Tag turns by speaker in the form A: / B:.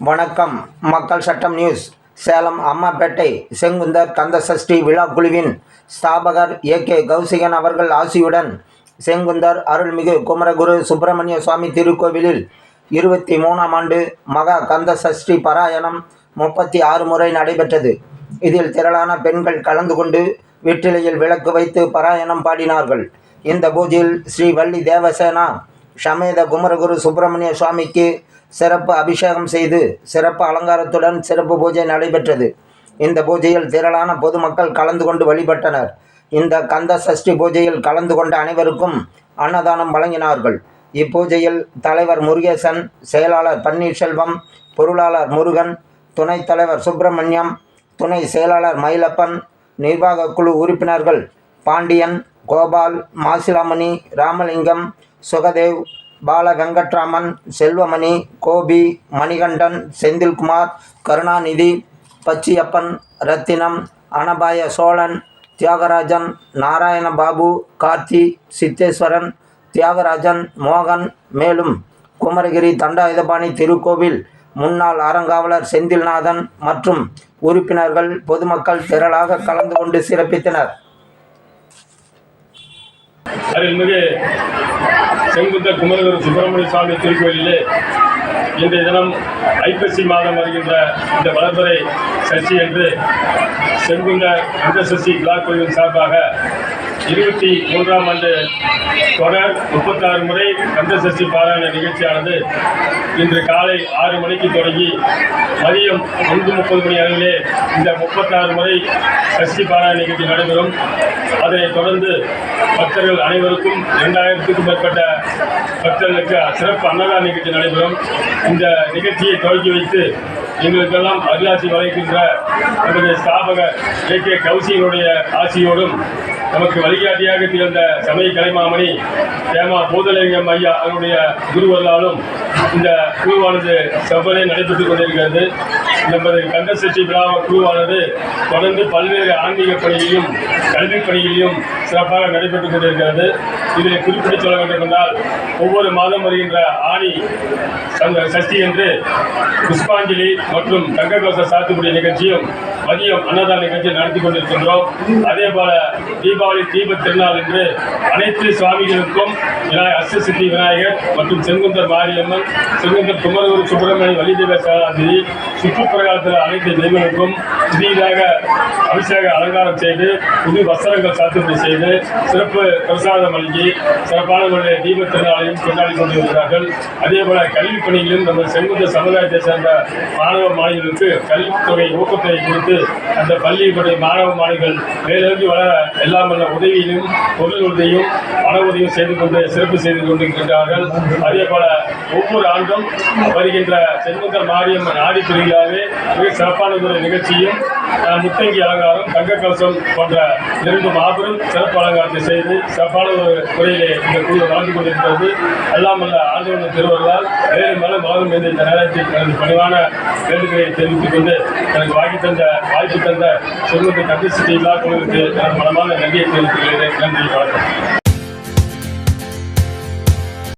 A: வணக்கம். மக்கள் சட்டம் நியூஸ். சேலம் அம்மாப்பேட்டை செங்குந்தர் கந்தசஷ்டி விழா குழுவின் ஸ்தாபகர் ஏ கே கௌசிகன் அவர்கள் ஆசியுடன் செங்குந்தர் அருள்மிகு குமரகுரு சுப்பிரமணிய சுவாமி திருக்கோவிலில் இருபத்தி மூணாம் ஆண்டு மகா கந்த சஷ்டி பாராயணம் முப்பத்தி ஆறு முறை நடைபெற்றது. இதில் திரளான பெண்கள் கலந்து கொண்டு வெற்றிலையில் விளக்கு வைத்து பாராயணம் பாடினார்கள். இந்த பூஜையில் ஸ்ரீ வள்ளி தேவசேனா சமேத குமரகுரு சுப்பிரமணிய சுவாமிக்கு சிறப்பு அபிஷேகம் செய்து சிறப்பு அலங்காரத்துடன் சிறப்பு பூஜை நடைபெற்றது. இந்த பூஜையில் திரளான பொதுமக்கள் கலந்து கொண்டு வழிபட்டனர். இந்த கந்த சஷ்டி பூஜையில் கலந்து கொண்ட அனைவருக்கும் அன்னதானம் வழங்கினார்கள். இப்பூஜையில் தலைவர் முருகேசன் செயலாளர் பன்னீர்செல்வம் பொருளாளர் முருகன் துணைத் தலைவர் சுப்பிரமணியம் துணை செயலாளர் மயிலப்பன் நிர்வாக குழு உறுப்பினர்கள் பாண்டியன் கோபால் மாசிலாமணி ராமலிங்கம் சுகதேவ் பால வெங்கட்ராமன் செல்வமணி கோபி மணிகண்டன் செந்தில்குமார் கருணாநிதி பச்சியப்பன் ரத்தினம் அனபாய சோழன் தியாகராஜன் நாராயணபாபு கார்த்தி சித்தேஸ்வரன் தியாகராஜன் மோகன் மேலும் குமரகிரி தண்டாயுதபாணி திருக்கோவில் முன்னாள் அறங்காவலர் செந்தில்நாதன் மற்றும் உறுப்பினர்கள் பொதுமக்கள் திரளாக கலந்து கொண்டு சிறப்பித்தனர்.
B: அருள்மிகு செங்குத்த குமரகுரு சுப்பிரமணிய சுவாமி திருக்கோயிலே இன்றைய தினம் ஐப்பசி மாதம் வருகின்ற இந்த வளர்பறை சஷ்டி என்று செங்குந்த அந்த சஷ்டி விழா கோயிலின் சார்பாக இருபத்தி மூன்றாம் ஆண்டு தொடர் முப்பத்தாறு முறை கந்தசஷ்டி பாராயண நிகழ்ச்சியானது இன்று காலை ஆறு மணிக்கு தொடங்கி மதியம் ஒன்று முப்பது மணி அளவிலே இந்த முப்பத்தாறு முறை சஷ்டி பாராயண நிகழ்ச்சி நடைபெறும். அதனைத் தொடர்ந்து பக்தர்கள் அனைவருக்கும் இரண்டாயிரத்துக்கும் மேற்பட்ட பக்தர்களுக்கு சிறப்பு அன்னதான நிகழ்ச்சி நடைபெறும். இந்த நிகழ்ச்சியை துவக்கி வைத்து எங்களுக்கெல்லாம் அருளாட்சி வழங்குகின்ற நமது ஸ்தாபகர் ஏ கே. கௌசியனுடைய ஆட்சியோடும் நமக்கு வழிகாட்டியாக திகழ்ந்த சமய கலைமாமணி தேமா பூதலிங்கம் ஐயா அவருடைய குருவர்களாலும் இந்த குழுவானது செவ்வனே நடைபெற்றுக் கொண்டிருக்கிறது. நமது கந்தசஷ்டி விழா குழுவானது தொடர்ந்து பல்வேறு ஆன்மீக பணிகளையும் கல்விப் பணிகளையும் சிறப்பாக நடைபெற்றுக் கொண்டிருக்கிறது. இதில் குறிப்பிட்டு சொல்ல வேண்டும் என்றால் ஒவ்வொரு மாதம் வருகின்ற ஆணி சஷ்டி என்று புஷ்பாஞ்சலி மற்றும் தங்ககோச சாத்துக்குடி நிகழ்ச்சியும் மதியம் அன்னதான நிகழ்ச்சி நடத்தி கொண்டிருக்கின்றோம். அதே போல தீபாவளி தீப திருநாள் என்று அனைத்து சுவாமிகளுக்கும் விநாயகர் அஷ்டசித்தி விநாயகர் மற்றும் செங்குந்தர் மாரியம்மன் செங்குந்தர் குமரகுரு சுப்பிரமணிய வலிதேவ சேலாதிரி சுற்றுப்பிரகாரத்தில் அனைத்து தெய்வங்களுக்கும் புதியதாக அபிஷேக அலங்காரம் செய்து புது வஸ்திரங்கள் சாத்துப்படி செய்து சிறப்பு பிரசாதம் வழங்கி சிறப்பான முறையில் தீப திருநாளையும் கொண்டாடி கொண்டிருக்கிறார்கள். அதே போல கல்வி பணியிலும் நம்ம செங்குந்த சமுதாயத்தை சேர்ந்த மாணவ மாணவிகளுக்கு கல்வித்தொகை ஊக்கத்தொகை கொடுத்து அந்த பள்ளியினுடைய மாணவ மாணவிகள் மேலோங்கி வளர எல்லாம் வல்ல உதவியிலும் பொருள் உதவியும் பண உதவியும் செய்து கொண்டு சிறப்பு செய்து கொண்டிருக்கின்றார்கள். அதே போல ஒவ்வொரு ஆண்டும் வருகின்ற செங்குந்தர் மாரியம்மன் ஆடி திருவிழாவே மிக சிறப்பான ஒரு நிகழ்ச்சியும் முத்தங்கி அலங்காரம் தங்க கவசம் போன்ற இரண்டு மாபெரும் சிறப்பு அலங்காரத்தை செய்து சிறப்பான ஒரு முறையிலே இந்த குழு வளர்ந்து கொண்டிருக்கிறது. அல்லாமல்ல வல்ல ஆண்டவன் திருவர்களால் மேலும் மேலும் மலரும் என்று இந்த நேரத்தில் எனது பணிவான வேண்டுகளை தெரிவித்துக் கொண்டு எனக்கு வாங்கி தந்த வாய்ப்பு தந்த சொல்லுக்கு கண்டிச்சு இல்லாத குழுவுக்கு நான் மனமான நன்றியை தெரிவித்துக் கொள்கிறேன். நன்றி வணக்கம்.